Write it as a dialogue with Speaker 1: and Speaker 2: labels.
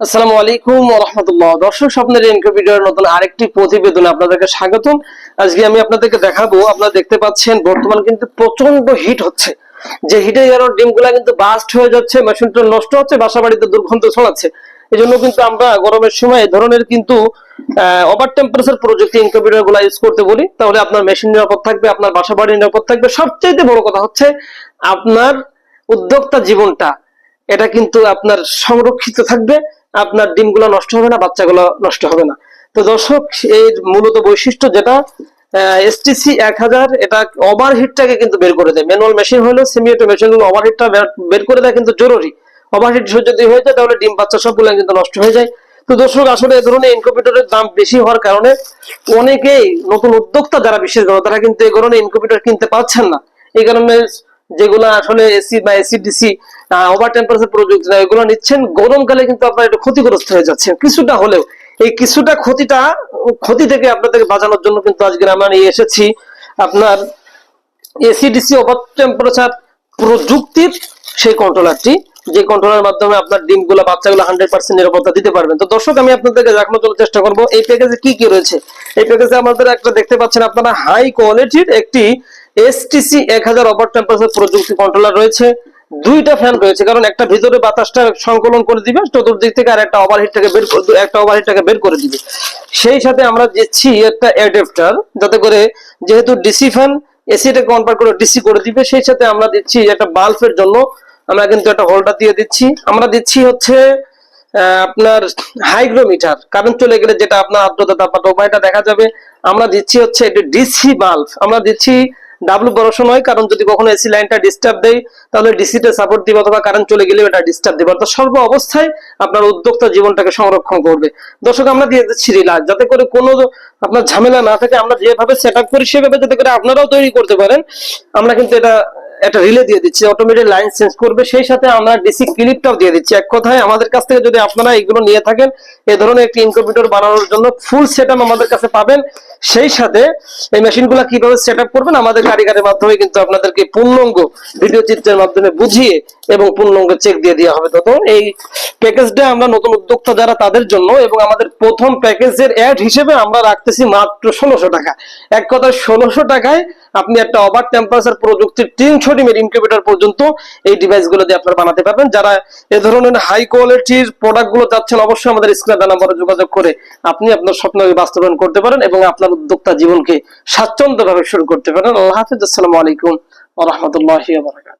Speaker 1: আসসালামু আলাইকুম রহমতুল্লাহ। দর্শক স্বপ্নের ইনকিউবেটরের নতুন আরেকটি প্রতিবেদনে আপনাদেরকে স্বাগতম। আজকে আমি আপনাদেরকে দেখাবো, আপনারা দেখতে পাচ্ছেন বর্তমান কিন্তু প্রচণ্ড হিট হচ্ছে। যে হিটে যেন ডিমগুলা কিন্তু বাস্ট হয়ে যাচ্ছে, মেশিনটা নষ্ট হচ্ছে বাসা বাড়িতে দুর্গন্ধ ছড়াচ্ছে। এই জন্য কিন্তু আমরা গরমের সময় এই ধরনের কিন্তু ওভার টেম্পারেচার প্রযুক্তি ইনকিউবেটরগুলা ইউজ করতে বলি। তাহলে আপনার মেশিন নিরাপদ থাকবে, আপনার বাসা বাড়ি নিরাপদ থাকবে। সবচেয়ে বড় কথা হচ্ছে, আপনার উদ্যোক্তা জীবনটা এটা কিন্তু আপনার সংরক্ষিত থাকবে, আপনার ডিমগুলো নষ্ট হবে না, বাচ্চাগুলো নষ্ট হবে না। তো দর্শক, এর মূলত বৈশিষ্ট্য যেটা এসটিসি এক হাজার, এটা ওভারহিটটাকে কিন্তু বের করে দেয়। ম্যানুয়াল মেশিন হলো সেমি মেশিনগুলো ওভারহিটটা বের করে দেয় কিন্তু জরুরি। ওভারহিট যদি হয়ে যায়, তাহলে ডিম, বাচ্চা সবগুলো কিন্তু নষ্ট হয়ে যায়। তো দর্শক, আসলে এই ধরনের ইনকিউবেটরের দাম বেশি হওয়ার কারণে অনেকেই নতুন উদ্যোক্তা যারা, বিশেষ করে, তারা কিন্তু এই ধরনের ইনকিউবেটর কিনতে পারছেন না। এই কারণে যেগুলো আসলে এসি বা এসিডিসি ওভার টেম্পারেচার প্রযুক্তি না এগুলো নিচ্ছেন, গরমকালে কিন্তু আপনার একটু ক্ষতিগ্রস্ত হয়ে যাচ্ছে কিছুটা হলেও, এই কিছুটা ক্ষতিটা, ক্ষতি থেকে আপনাদেরকে বাঁচানোর জন্য কিন্তু আজকে আমরা নিয়ে এসেছি আপনার এসিডিসি ওভার টেম্পারেচার প্রযুক্তির সেই কন্ট্রোলারটি যে কন্ট্রোলার মাধ্যমে আপনার ডিমগুলো বাচ্চাগুলো হান্ড্রেড পার্সেন্ট নিরাপত্তা দিতে পারবেন তো দর্শক, আমি আপনাদেরকে দেখানোর জন্য চেষ্টা করব, এই প্যাকেজে কি কি রয়েছে? এই প্যাকেজে আমাদের একটা দেখতে পাচ্ছেন আপনারা হাই কোয়ালিটির একটি এসটিসি এক হাজার ওভার টেম্পারেচার প্রযুক্তি কন্ট্রোলার রয়েছে। দুইটা ফ্যান রয়েছে, কারণ একটা ভিতরে বাতাসটা সংকলন করে দিবে, চতুর্দিক থেকে আর একটা ওভারহিটটাকে বের করে একটা ওভারহিটটাকে বের করে দিবে। সেই সাথে আমরা দিচ্ছি একটা অ্যাডাপ্টার যাতে করে যেহেতু ডিসি ফ্যান এসিটাকে কনভার্ট করে ডিসি করে দিবে, সেই সাথে আমরা দিচ্ছি একটা বাল্বের জন্য। আমরা কিন্তু একটা হোল্ডার দিয়ে দিচ্ছি। আমরা দিচ্ছি হচ্ছে আপনার হাইগ্রোমিটার কারেন্ট চলে গেলে যেটা আপনার আর্দ্রতা, তাপমাত্রা উপায়টা দেখা যাবে। আমরা দিচ্ছি হচ্ছে একটি ডিসি বাল্ব আমরা দিচ্ছি ডাব্লু বড় নয়, কারণ যদি কখনো এসি লাইনটা ডিস্টার্ব দেয়, তাহলে ডিসিতে সাপোর্ট দিবে অথবা কারেন্ট চলে গেলে এটা ডিস্টার্ব দিবে। অর্থাৎ সর্ব অবস্থায় আপনার উদ্যোক্তা জীবনটাকে সংরক্ষণ করবে। দর্শক, আমরা দিয়ে দিচ্ছি রিলার যাতে করে কোনো আপনার ঝামেলা না থাকে, আমরা যেভাবে সেট করি, সেভাবে যাতে করে আপনারাও তৈরি করতে পারেন। আমরা কিন্তু এটা একটা রিলে দিয়ে দিচ্ছি অটোমেটিক লাইন চেঞ্জ করবে, সেই সাথে আমরা ডিসি ক্লিপটাও দিয়ে দিচ্ছি। এক কথায় আমাদের কাছ থেকে যদি আপনারা এগুলো নিয়ে থাকেন, এ ধরনের একটি ইনকম্পিউটার বানানোর জন্য ফুল সেট আমাদের কাছে পাবেন। সেই সাথে এই মেশিনগুলো কীভাবে সেট করবেন, আমাদের কারিগরের মাধ্যমে কিন্তু আপনাদেরকে পূর্ণাঙ্গ ভিডিও চিত্রের মাধ্যমে বুঝিয়ে এবং পূর্ণাঙ্গ চেক দিয়ে দেওয়া হবে। তখন এই প্যাকেজটা আমরা নতুন উদ্যোক্তা যারা তাদের জন্য এবং আমাদের প্রথম প্যাকেজের অ্যাড হিসেবে আমরা রাখতেছি মাত্র ষোলোশো টাকা। এক কথায় ষোলোশো টাকায় আপনি একটা ওভার টেম্পারেচার প্রযুক্তির তিনশো ডিমের ইনকিউবেটর পর্যন্ত এই ডিভাইসগুলো দিয়ে আপনারা বানাতে পারবেন। যারা এ ধরনের হাই কোয়ালিটির প্রোডাক্টগুলো চাচ্ছেন, অবশ্যই আমাদের স্ক্রিনে নাম্বারে যোগাযোগ করে আপনি আপনার স্বপ্নকে বাস্তবায়ন করতে পারেন এবং আপনার উদ্যোক্তা জীবনকে স্বাচ্ছন্দ্যভাবে শুরু করতে পারেন। আল্লাহ হাফিজ। আসসালামু আলাইকুম রাহমাতুল্লাহি ওয়া বারাকাতুহু।